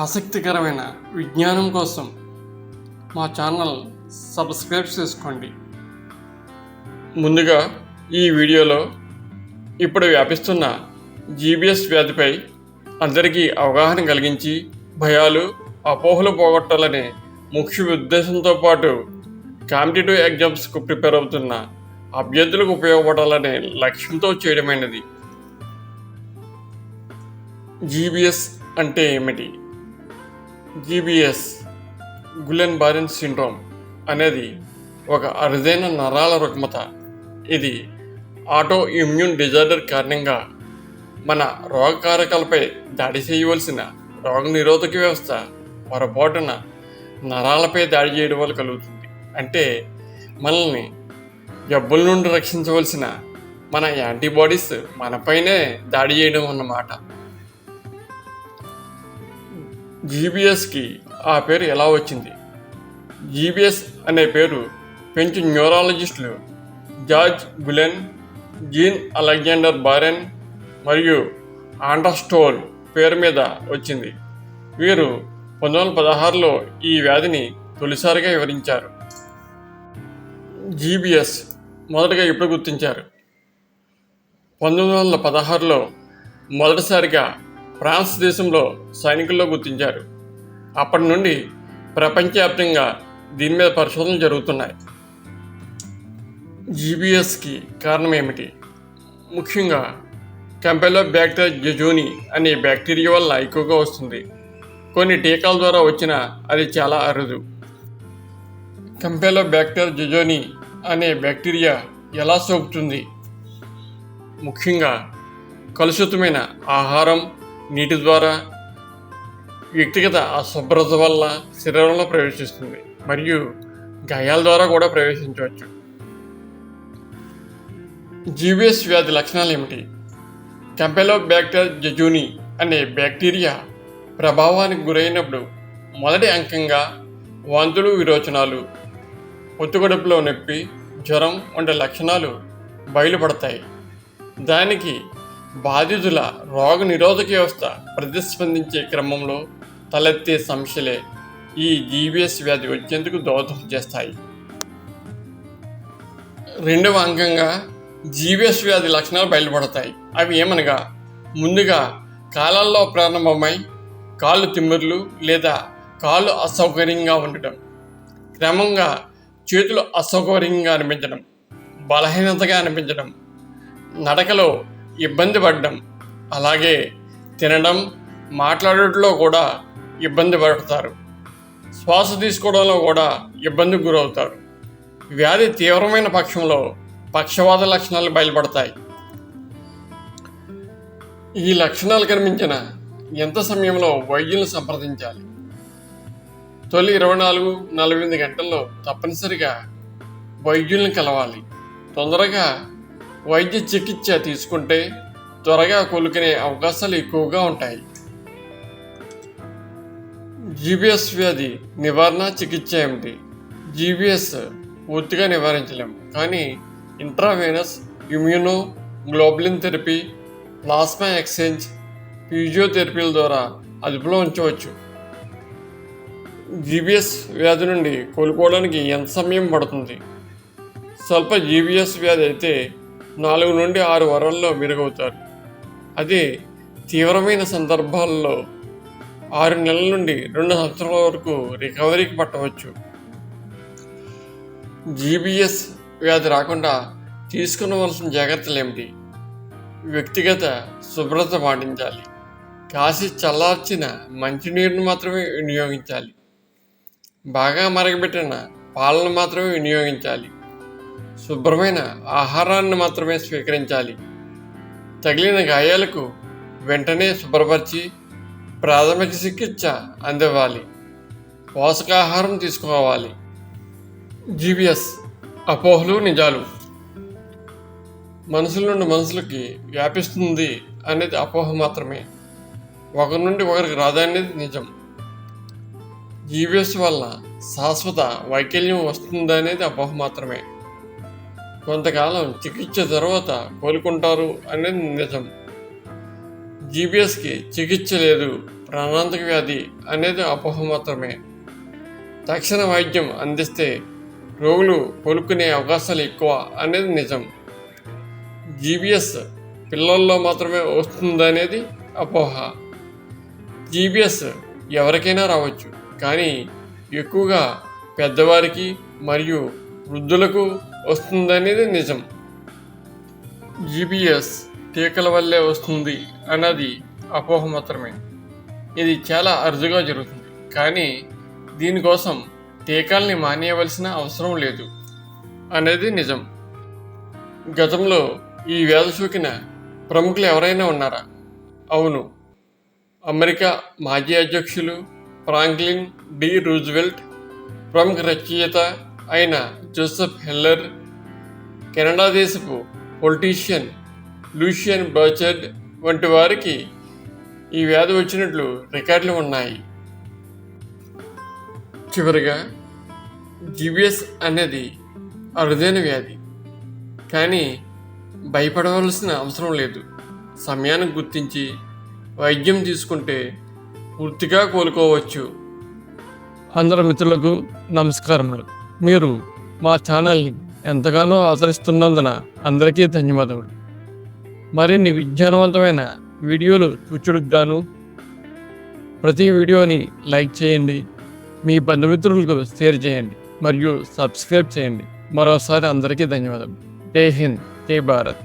ఆసక్తికరమైన విజ్ఞానం కోసం మా ఛానల్ సబ్స్క్రైబ్ చేసుకోండి. ముందుగా ఈ వీడియోలో ఇప్పుడు వ్యాపిస్తున్న జీబీఎస్ వ్యాధిపై అందరికీ అవగాహన కలిగించి భయాలు అపోహలు పోగొట్టాలనే ముఖ్య ఉద్దేశంతో పాటు కాంపిటేటివ్ ఎగ్జామ్స్కు ప్రిపేర్ అవుతున్న అభ్యర్థులకు ఉపయోగపడాలనే లక్ష్యంతో చేయడమైనది. జీబీఎస్ అంటే ఏమిటి? జీబీఎస్ గులెన్ బారెన్ సిండ్రోమ్ అనేది ఒక అరుదైన నరాల రుగ్మత. ఇది ఆటో ఇమ్యూన్ డిజార్డర్ కారణంగా మన రోగకారకాలపై దాడి చేయవలసిన రోగ నిరోధక వ్యవస్థ పొరపాటున నరాలపై దాడి చేయడం వల్ల కలుగుతుంది. అంటే మనల్ని జబ్బుల నుండి రక్షించవలసిన మన యాంటీబాడీస్ మనపైనే దాడి చేయడం అన్నమాట. జీబీఎస్కి ఆ పేరు ఎలా వచ్చింది? జీబీఎస్ అనే పేరు French న్యూరాలజిస్టులు George Guillain Jean Alexandre Barré మరియు ఆండర్స్టోల్ పేరు మీద వచ్చింది. వీరు పంతొమ్మిది వందల పదహారులో ఈ వ్యాధిని తొలిసారిగా వివరించారు. జీబీఎస్ మొదటగా ఇప్పుడు గుర్తించారు? పంతొమ్మిది వందల పదహారులో మొదటిసారిగా ఫ్రాన్స్ దేశంలో సైనికుల్లో గుర్తించారు. అప్పటి నుండి ప్రపంచవ్యాప్తంగా దీని మీద పరిశోధనలు జరుగుతున్నాయి. జీబీఎస్కి కారణం ఏమిటి? ముఖ్యంగా కంపెలో బ్యాక్టీరియా జజోని అనే బ్యాక్టీరియా వల్ల ఎక్కువగా వస్తుంది. కొన్ని టీకాల ద్వారా వచ్చిన అది చాలా అరుదు. కంపెలో బ్యాక్టీరియా జజోని అనే బ్యాక్టీరియా ఎలా సోకుతుంది? ముఖ్యంగా కలుషితమైన ఆహారం నీటి ద్వారా వ్యక్తిగత అశుభ్రత వల్ల శరీరంలో ప్రవేశిస్తుంది మరియు గాయాల ద్వారా కూడా ప్రవేశించవచ్చు. జీవిఎస్ వ్యాధి లక్షణాలు ఏమిటి? కంపెలో బ్యాక్టీరియా జజూని అనే బ్యాక్టీరియా ప్రభావానికి గురైనప్పుడు మొదటి అంకంగా వాంతులు విరోచనాలు ఒత్తుకడుపులో నొప్పి జ్వరం వంటి లక్షణాలు బయలుపడతాయి. దానికి బాధితుల రోగ నిరోధక వ్యవస్థ ప్రతిస్పందించే క్రమంలో తలెత్తే సమస్యలే ఈ జీబీఎస్ వ్యాధి వచ్చేందుకు దోహదం చేస్తాయి. రెండవ అంకంగా జీబీఎస్ వ్యాధి లక్షణాలు బయలుపడతాయి. అవి ఏమనగా ముందుగా కాలాల్లో ప్రారంభమై కాళ్ళు తిమ్మిర్లు లేదా కాళ్ళు అసౌకర్యంగా ఉండటం క్రమంగా చేతులు అసౌకర్యంగా అనిపించడం బలహీనతగా అనిపించడం నడకలో ఇబ్బంది పడడం. అలాగే తినడం మాట్లాడటంలో కూడా ఇబ్బంది పడతారు. శ్వాస తీసుకోవడంలో కూడా ఇబ్బందికి గురవుతారు. వ్యాధి తీవ్రమైన పక్షంలో పక్షవాత లక్షణాలు బయలుపడతాయి. ఈ లక్షణాలు కనిపించిన ఎంత సమయంలో వైద్యులను సంప్రదించాలి? తొలి ఇరవై నాలుగు నలభై ఎనిమిది గంటల్లో తప్పనిసరిగా వైద్యుల్ని కలవాలి. తొందరగా వైద్య చికిత్స తీసుకుంటే త్వరగా కోలుకునే అవకాశాలు ఎక్కువగా ఉంటాయి. జీబీఎస్ వ్యాధి నివారణ చికిత్స ఏమిటి? జీబీఎస్ పూర్తిగా నివారించలేము కానీ intravenous immunoglobulin therapy plasma exchange ఫిజియోథెరపీల ద్వారా అదుపులో ఉంచవచ్చు. జీబీఎస్ వ్యాధి నుండి కోలుకోవడానికి ఎంత సమయం పడుతుంది? స్వల్ప జీబీఎస్ వ్యాధి అయితే నాలుగు నుండి ఆరు వారాల్లో మెరుగవుతారు. అదే తీవ్రమైన సందర్భాల్లో ఆరు నెలల నుండి రెండు సంవత్సరాల వరకు రికవరీకి పట్టవచ్చు. జీబీఎస్ వ్యాధి రాకుండా తీసుకునవలసిన జాగ్రత్తలు ఏమిటి వ్యక్తిగత శుభ్రత పాటించాలి. కాసి చల్లార్చిన మంచినీరును మాత్రమే వినియోగించాలి. బాగా మరగబెట్టిన పాలను మాత్రమే వినియోగించాలి. శుభ్రమైన ఆహారాన్ని మాత్రమే స్వీకరించాలి. తగిలిన గాయాలకు వెంటనే శుభ్రపరిచి ప్రాథమిక చికిత్స అందివ్వాలి. పోషకాహారం తీసుకోవాలి. జీబీఎస్ అపోహలు నిజాలు. మనుషుల నుండి మనుషులకి వ్యాపిస్తుంది అనేది అపోహ మాత్రమే. ఒకరి నుండి ఒకరికి రాదనేది నిజం. జీబీఎస్ వల్ల శాశ్వత వైకల్యం వస్తుంది అనేది అపోహ మాత్రమే. కొంతకాలం చికిత్స తర్వాత కోలుకుంటారు అనేది నిజం. జీబీఎస్కి చికిత్స లేదు ప్రాణాంతక వ్యాధి అనేది అపోహ మాత్రమే. తక్షణ వైద్యం అందిస్తే రోగులు కోలుకునే అవకాశాలు ఎక్కువ అనేది నిజం. జీబీఎస్ పిల్లల్లో మాత్రమే వస్తుందనేది అపోహ. జీబీఎస్ ఎవరికైనా రావచ్చు కానీ ఎక్కువగా పెద్దవారికి మరియు వృద్ధులకు వస్తుందనేది నిజం. జీబీఎస్ టీకల వల్లే వస్తుంది అన్నది అపోహ మాత్రమే. ఇది చాలా అరుదుగా జరుగుతుంది. కానీ దీనికోసం టీకాల్ని మానేయవలసిన అవసరం లేదు అనేది నిజం. గతంలో ఈ వ్యాధి సోకిన ప్రముఖులు ఎవరైనా ఉన్నారా? అవును. అమెరికా మాజీ అధ్యక్షులు ఫ్రాంక్లిన్ డి రూజ్వెల్ట్ ప్రముఖ రచయిత అయిన జోసెఫ్ హెల్లర్ కెనడా దేశపు పొలిటీషియన్ లూషియన్ బర్చర్డ్ వంటి వారికి ఈ వ్యాధి వచ్చినట్లు రికార్డులు ఉన్నాయి. చివరిగా జీబీఎస్ అనేది అరుదైన వ్యాధి కానీ భయపడవలసిన అవసరం లేదు. సమయానికి గుర్తించి వైద్యం తీసుకుంటే పూర్తిగా కోలుకోవచ్చు. అందరు మిత్రులకు నమస్కారములు. మీరు మా ఛానల్ని ఎంతగానో ఆదరిస్తున్నందున అందరికీ ధన్యవాదములు. మరిన్ని విజ్ఞానవంతమైన వీడియోలు చూచుడుకు గాను ప్రతి వీడియోని లైక్ చేయండి మీ బంధుమిత్రులకు షేర్ చేయండి మరియు సబ్స్క్రైబ్ చేయండి. మరోసారి అందరికీ ధన్యవాదాలు జై హింద్ జై భారత్.